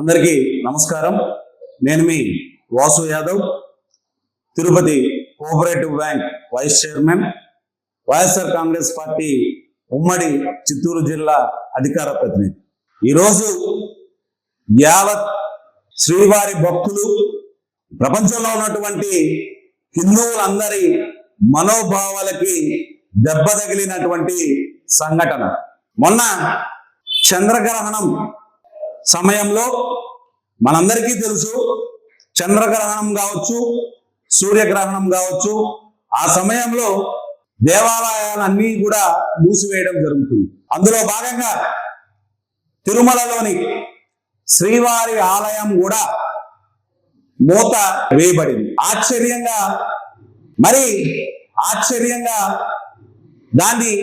అందరికీ నమస్కారం. నేను మీ Vasu Yadav Tirupati cooperative bank vice chairman YSR Congress party ఉమ్మడి చిత్తూరు జిల్లా అధికార ప్రతినిధి. ఈరోజు యావత్ శ్రీవారి భక్తులు ప్రపంచంలో ఉన్నటువంటి హిందువులందరి మనోభావాలకి దెబ్బ తగిలినటువంటి సంఘటన. మొన్న చంద్రగ్రహణం సమయంలో మనందరికీ తెలుసు చంద్రగ్రహణం కావచ్చు సూర్యగ్రహణం కావచ్చు ఆ సమయంలో దేవాలయాలన్నీ కూడా మూసివేయడం జరుగుతుంది. అందులో భాగంగా తిరుమలలోని శ్రీవారి ఆలయం కూడా మూత వేయబడింది. ఆశ్చర్యంగా మరి ఆశ్చర్యంగా దాన్ని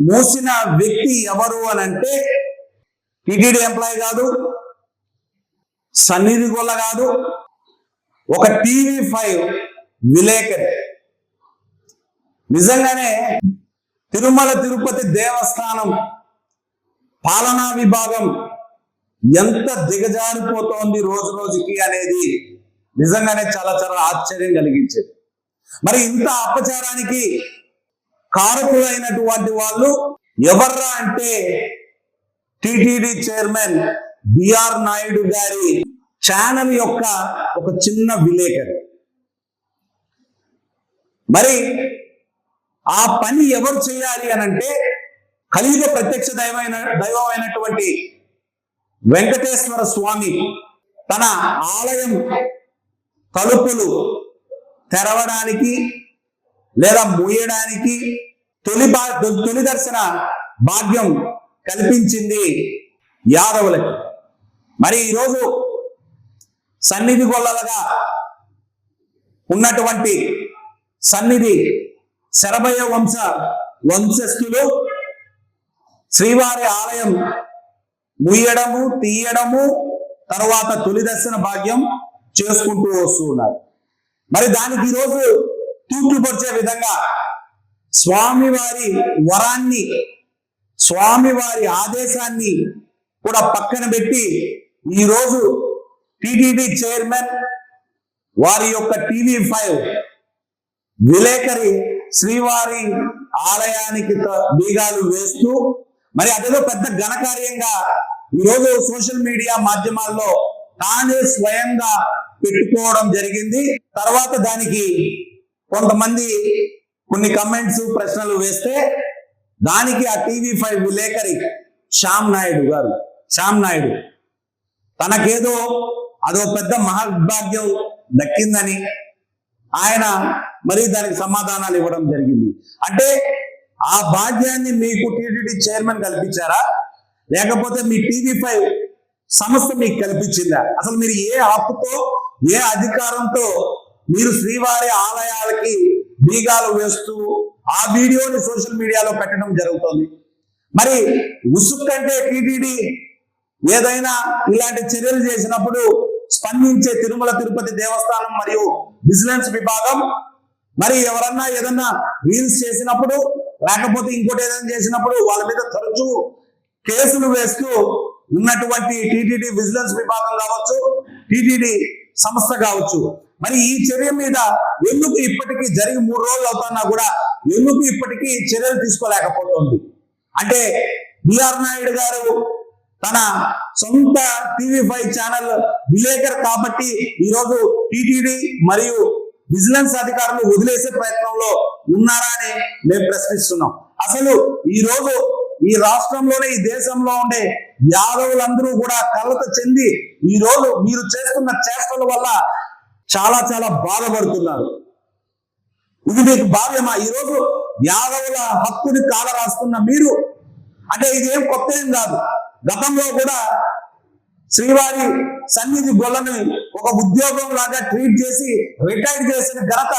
మూసిన వ్యక్తి ఎవరు అని అంటే టిటిడి ఎంప్లాయీ కాదు సన్నిధి గొల్ల కాదు ఒక టీవీ ఫైవ్ విలేకరి. నిజంగానే తిరుమల తిరుపతి దేవస్థానం పాలనా విభాగం ఎంత దిగజారిపోతోంది రోజు రోజుకి అనేది నిజంగానే చాలా చాలా ఆశ్చర్యం కలిగించేది. మరి ఇంత అపచారానికి కారకులైనటువంటి వాళ్ళు ఎవర్రా అంటే టిటిడి చైర్మన్ బిఆర్ నాయుడు గారి ఛానల్ యొక్క ఒక చిన్న విలేకరి. మరి ఆ పని ఎవరు చేయాలి అని అంటే కలియుగ ప్రత్యక్ష దైవమైన దైవమైనటువంటి వెంకటేశ్వర స్వామి తన ఆలయం తలుపులు తెరవడానికి లేదా మూయడానికి తొలి బా తొలి దర్శన భాగ్యం కల్పించింది యాదవులకి. మరి ఈరోజు సన్నిధి గొల్లలుగా ఉన్నటువంటి సన్నిధి శరభయ వంశ వంశస్థులు శ్రీవారి ఆలయం ముయ్యడము తీయడము తర్వాత తొలి దర్శన భాగ్యం చేసుకుంటూ వస్తూ ఉన్నారు. మరి దానికి ఈరోజు తూట్లు పరిచే విధంగా స్వామివారి వరాన్ని స్వామివారి ఆదేశాన్ని కూడా పక్కన పెట్టి ఈరోజు టీడీపీ చైర్మన్ వారి యొక్క టీవీ ఫైవ్ విలేకరి శ్రీవారి ఆలయానికి త- బీగాలు వేస్తూ మరి అదేదో పెద్ద ఘనకార్యంగా ఈరోజు సోషల్ మీడియా మాధ్యమాల్లో తానే స్వయంగా పెట్టుకోవడం జరిగింది. తర్వాత దానికి కొంతమంది కొన్ని కమెంట్స్ ప్రశ్నలు వేస్తే దానికి ఆ టీవీ ఫైవ్ విలేకరి శ్యామ్ నాయుడు గారు. శ్యామ్ నాయుడు తనకేదో అదో పెద్ద మహద్భాగ్యం దక్కిందని ఆయన మరి దానికి సమాధానాలు ఇవ్వడం జరిగింది. అంటే ఆ భాగ్యాన్ని మీకు టీటీడీ చైర్మన్ కల్పించారా? లేకపోతే మీ టీవీ ఫైవ్ సంస్థ మీకు కల్పించిందా? అసలు మీరు ఏ హక్కుతో ఏ అధికారంతో మీరు శ్రీవారి ఆలయాలకి బీగాలు వేస్తూ ఆ వీడియోని సోషల్ మీడియాలో పెట్టడం జరుగుతుంది. మరి ఉసుక్కంటే టీటీడీ ఏదైనా ఇలాంటి చర్యలు చేసినప్పుడు స్పందించే తిరుమల తిరుపతి దేవస్థానం మరియు విజిలెన్స్ విభాగం మరి ఎవరన్నా ఏదన్నా రీల్స్ చేసినప్పుడు లేకపోతే ఇంకోటి ఏదైనా చేసినప్పుడు వాళ్ళ మీద తరచూ కేసులు వేస్తూ ఉన్నటువంటి టీటీడీ విజిలెన్స్ విభాగం కావచ్చు టీటీడీ సంస్థ కావచ్చు. మరి ఈ చర్య మీద ఎందుకు ఇప్పటికీ జరిగి మూడు రోజులు అవుతున్నా కూడా ఎందుకు ఇప్పటికీ చర్యలు తీసుకోలేకపోతుంది? అంటే బిఆర్ నాయుడు గారు తన సొంత టీవీ ఫైవ్ ఛానల్ విలేకరు కాబట్టి ఈరోజు టీటీడీ మరియు విజిలెన్స్ అధికారులు వదిలేసే ప్రయత్నంలో ఉన్నారా అని మేము ప్రశ్నిస్తున్నాం. అసలు ఈ రోజు ఈ రాష్ట్రంలోనే ఈ దేశంలో ఉండే యాదవులందరూ కూడా కలత చెంది ఈ రోజు మీరు చేస్తున్న చేష్టల వల్ల చాలా చాలా బాధపడుతున్నారు. ఇది మీకు భావ్యమా? ఈరోజు యాదవుల హక్కుని కాల రాస్తున్న మీరు అంటే ఇదేం కొత్త ఏం కాదు. గతంలో కూడా శ్రీవారి సన్నిధి గొల్లని ఒక ఉద్యోగం లాగా ట్రీట్ చేసి రిటైర్ చేసిన ఘనత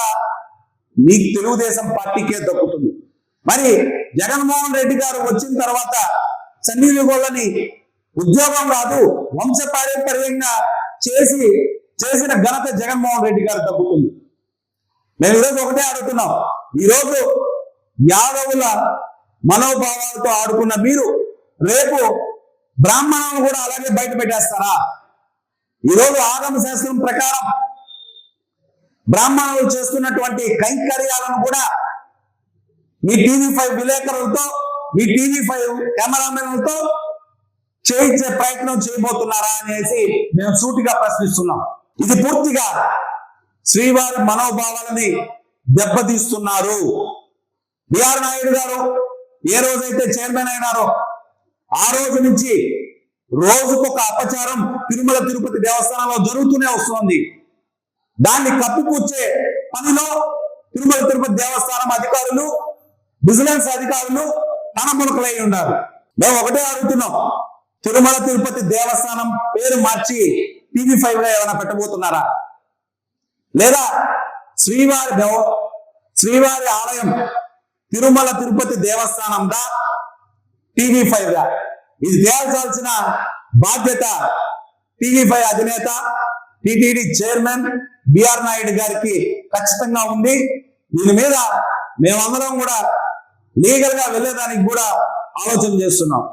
మీకు తెలుగుదేశం పార్టీకే దక్కుతుంది. మరి జగన్మోహన్ రెడ్డి గారు వచ్చిన తర్వాత సన్నిధి గొల్లని ఉద్యోగం కాదు వంశపారంపర్యంగా చేసి చేసిన ఘనత జగన్మోహన్ రెడ్డి గారు తగ్గుతుంది. మేము ఈరోజు ఒకటే అడుగుతున్నాం. ఈరోజు యాదవుల మనోభావాలతో ఆడుకున్న మీరు రేపు బ్రాహ్మణులను కూడా అలాగే బయట పెట్టేస్తారా? ఈరోజు ఆగమ శాస్త్రం ప్రకారం బ్రాహ్మణులు చేస్తున్నటువంటి కైంకర్యాలను కూడా మీ టీవీ ఫైవ్ విలేకరులతో మీ టీవీ ఫైవ్ కెమెరామెన్లతో చేయించే ప్రయత్నం చేయబోతున్నారా అనేసి మేము సూటిగా ప్రశ్నిస్తున్నాం. ఇది పూర్తిగా శ్రీవారి మనోభావాలని దెబ్బతీస్తున్నారు. బిఆర్ నాయుడు గారు ఏ రోజైతే చైర్మన్ అయినారో ఆ రోజు నుంచి రోజుకొక అపచారం తిరుమల తిరుపతి దేవస్థానంలో జరుగుతూనే వస్తోంది. దాన్ని కప్పిపుచ్చే పనిలో తిరుమల తిరుపతి దేవస్థానం అధికారులు విజిలెన్స్ అధికారులు తనమునకలై ఉన్నారు. మేము ఒకటే అడుగుతున్నాం తిరుమల తిరుపతి దేవస్థానం పేరు మార్చి టీవీ ఫైవ్లో ఏమైనా పెట్టబోతున్నారా? లేదా శ్రీవారి శ్రీవారి ఆలయం తిరుమల తిరుపతి దేవస్థానం దా టీవీ ఫైవ్గా ఇది తేల్చాల్సిన బాధ్యత టీవీ ఫైవ్ అధినేత టిటిడి చైర్మన్ బిఆర్ నాయుడు గారికి ఖచ్చితంగా ఉంది. దీని మీద మేమందరం కూడా లీగల్గా వెళ్ళేదానికి కూడా ఆలోచన చేస్తున్నాం.